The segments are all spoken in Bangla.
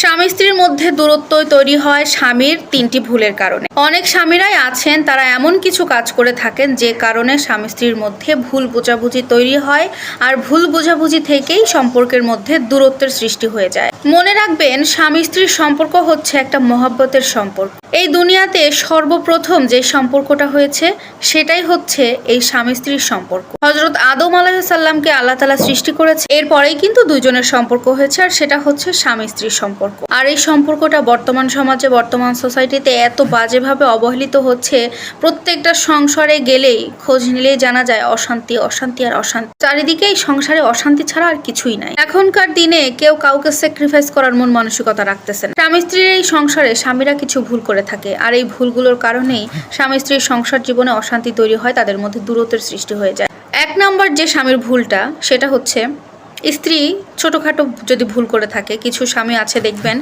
স্বামী স্ত্রীর মধ্যে দূরত্ব তৈরি হয় স্বামীর তিনটি ভুলের কারণে। অনেক স্বামীরাই আছেন, তারা এমন কিছু কাজ করে থাকেন যে কারণে স্বামী স্ত্রীর মধ্যে ভুল বোঝাবুঝি তৈরি হয় আর ভুল বোঝাবুঝি থেকেই সম্পর্কের মধ্যে দূরত্বের সৃষ্টি হয়ে যায়। মনে রাখবেন, স্বামী স্ত্রীর সম্পর্ক হচ্ছে একটা মহাব্বতের সম্পর্ক। এই দুনিয়াতে সর্বপ্রথম যে সম্পর্কটা হয়েছে, সেটাই হচ্ছে এই স্বামী স্ত্রীর সম্পর্ক। হজরত আদম আলাহিসাল্লামকে আল্লাহ তালা সৃষ্টি করেছে। এরপরেই কিন্তু দুজনের সম্পর্ক হয়েছে, আর সেটা হচ্ছে স্বামী স্ত্রীর সম্পর্ক। আর এই সম্পর্কটা বর্তমান সমাজে, বর্তমান সোসাইটিতে এত বাজেভাবে অবহেলিত হচ্ছে, প্রত্যেকটা সংসারে গেলেই খোঁজ নিলেই জানা যায় অশান্তি অশান্তি আর অশান্তি। চারিদিকে এই সংসারে অশান্তি ছাড়া আর কিছুই নাই। এখনকার দিনে কেউ কাউকে স্যাক্রিফাইস করার মন মানসিকতা রাখতেছে না। স্বামী স্ত্রীর এই সংসারে স্বামীরা কিছু ভুল করে থাকে। আর এই ভুলগুলোর কারণেই স্বামী স্ত্রীর সংসার জীবনে অশান্তি তৈরি হয়, তাদের মধ্যে দূরত্বের সৃষ্টি হয়ে যায়। এক নম্বর যে স্বামীর ভুলটা, সেটা হচ্ছে স্ত্রী ছোটোখাটো যদি ভুল করে থাকে, কিছু স্বামী আছে দেখবেন,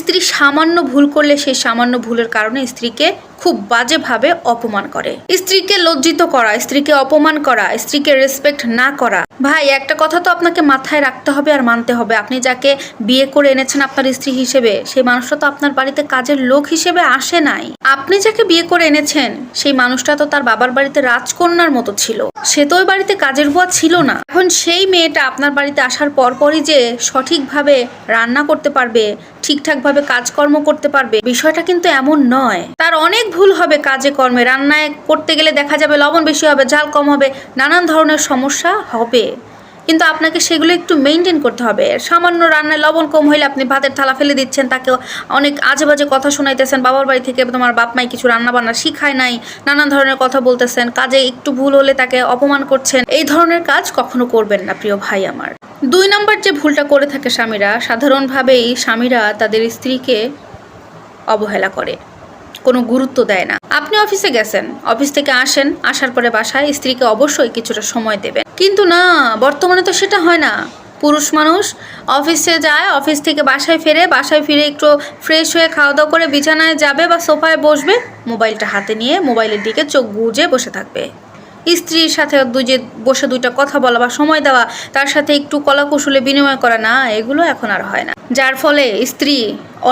স্ত্রী সামান্য ভুল করলে সেই সামান্য ভুলের কারণে স্ত্রীকে খুব বাজেভাবে অপমান করে। স্ত্রীকে লজ্জিত করা, স্ত্রীকে অপমান করা, স্ত্রীকে রেসপেক্ট না করা ভাই, একটা কথা তো আপনাকে মাথায় রাখতে হবে আর মানতে হবে। আপনি যাকে বিয়ে করে এনেছেন আপনার স্ত্রী হিসেবে, সেই মানুষটা তো আপনার বাড়িতে কাজের লোক হিসেবে আসে নাই। আপনি যাকে বিয়ে করে এনেছেন, সেই মানুষটা তো তার বাবার বাড়িতে রাজকন্যার মতো ছিল। সে তো ওই বাড়িতে কাজের বুয়া ছিল না। এখন সেই মেয়েটা আপনার বাড়িতে আসার পরপরই যে সঠিকভাবে রান্না করতে পারবে ঠিকঠাকভাবে কাজকর্ম করতে পারবে, বিষয়টা কিন্তু এমন নয়। তার অনেক ভুল হবে কাজে কর্মে। রান্নায় করতে গেলে দেখা যাবে লবণ বেশি হবে, ঝাল কম হবে, নানান ধরনের সমস্যা হবে। কিন্তু আপনাকে সেগুলো একটু মেনটেন করতে হবে। সামান্য রান্নায় লবণ কম হইলে আপনি ভাতের থালা ফেলে দিচ্ছেন তাকে অনেক আজে বাজে কথা শোনাইতেছেন, বাবার বাড়ি থেকে তোমার বাপ মাই কিছু রান্না বান্না শিখায় নাই, নানান ধরনের কথা বলতেছেন, কাজে একটু ভুল হলে তাকে অপমান করছেন। এই ধরনের কাজ কখনো করবেন না, প্রিয় ভাই আমার। দুই নম্বর যে ভুলটা করে থাকে স্বামীরা, সাধারণভাবেই স্বামীরা তাদের স্ত্রীকে অবহেলা করে, কোনো গুরুত্ব দেয় না। আপনি অফিসে গেছেন, অফিস থেকে আসেন, আসার পরে বাসায় স্ত্রীকে অবশ্যই কিছুটা সময় দেবেন। কিন্তু না, বর্তমানে তো সেটা হয় না। পুরুষ মানুষ অফিসে যায়, অফিস থেকে বাসায় ফেরে, বাসায় ফিরে একটু ফ্রেশ হয়ে খাওয়া দাওয়া করে বিছানায় যাবে বা সোফায় বসবে, মোবাইলটা হাতে নিয়ে মোবাইলের দিকে চোখ গুজে বসে থাকবে। স্ত্রীর সাথে যে বসে দুইটা কথা বলা বা সময় দেওয়া, তার সাথে একটু কলা কৌশলে বিনিময় করা, না, এগুলো এখন আর হয় না। যার ফলে স্ত্রী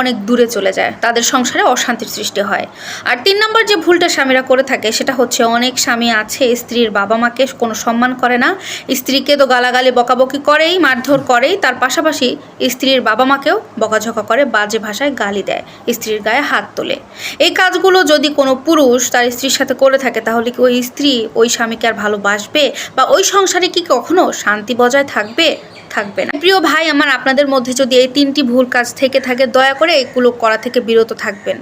অনেক দূরে চলে যায়। তাদের সংসারে অশান্তির সৃষ্টি হয়। আর তিন নম্বর যে ভুলটা স্বামীরা করে থাকে, সেটা হচ্ছে অনেক স্বামী আছে, স্ত্রীর বাবা মাকে কোনো সম্মান করে না। স্ত্রীকে তো গালাগালি, বকাবকি করেই, মারধর করেই, তার পাশাপাশি স্ত্রীর বাবা মাকেও বকাঝকা করে, বাজে ভাষায় গালি দেয়, স্ত্রীর গায়ে হাত তোলে। এই কাজগুলো যদি কোনো পুরুষ তার স্ত্রীর সাথে করে থাকে, তাহলে কি ওই স্ত্রী ওই স্বামীকে আর ভালোবাসবে? বা ওই সংসারে কি কখনো শান্তি বজায় থাকবে? থাকবে না। প্রিয় ভাই, আমার আপনাদের মধ্যে যদি এই তিনটি ভুল কাজ থেকে থাকে, দয়া করে এগুলো করা থেকে বিরত থাকবেন।